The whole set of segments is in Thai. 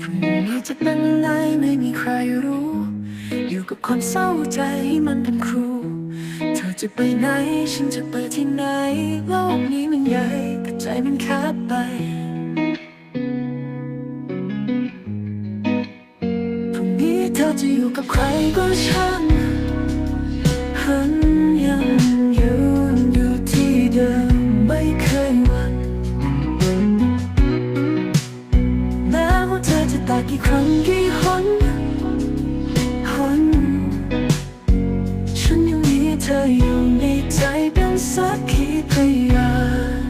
พรุ่งนี้จะเป็นไงไม่มีใครรู้ อยู่กับคนเศร้าใจมันเป็นครู เธอจะไปไหน ฉันจะไปที่ไหน โลกนี้มันใหญ่แต่ใจมันแคบไปพรุ่งนี้เธอจะอยู่กับใครก็ช่างหัน เธอจะตายกี่ครั้งกี่หนหนฉันยังมีเธออยู่ในใจเป็นสักขีพยาน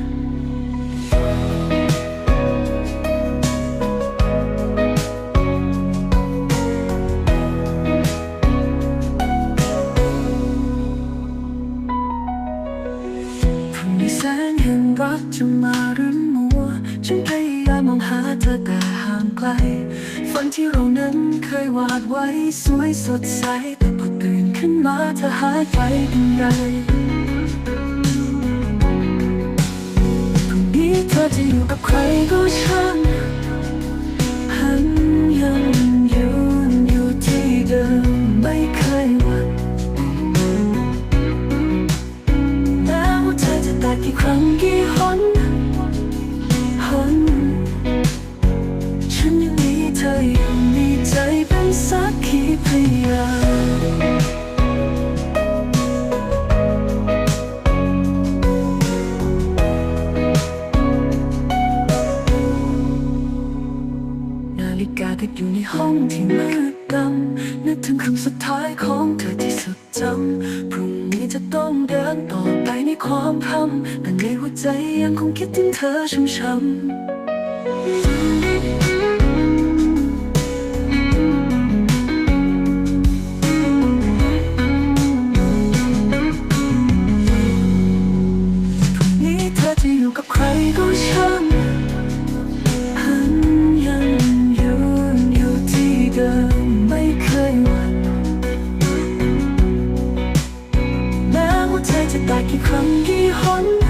พรุ่งนี้แสงแห่งรักจะมาหรือมัว ฉันพยายามมองหาเธอแต่ ไกล ฝันที่เรานั้นเคยวาดไว้สวยสดใส แต่พอตื่นขึ้นมาเธอหายไปเป็นไรพรุ่งนี้เธอจะอยู่กับใครก็ช่างหันยังยืนอยู่ที่เดิมไม่เคยหวั่นแม้ว่าเธอจะแตกกี่ครั้งกี่หนหนฉัน ธออยู่ในใจเป็นสักขีพยานนาฬิกาติดอยู่ในห้องที่มืดดำนึกถึงคำสุดท้ายของเธอที่สุดจำพรุ่งนี้จะต้องเดินต่อไปในความคำแต่ในหัวใจยังคงคิดถึงเธอช้ำๆ ว่าเธอจะตายกี่ครั้งกี่หนหนหนฉันยังมีเธออยู่ใน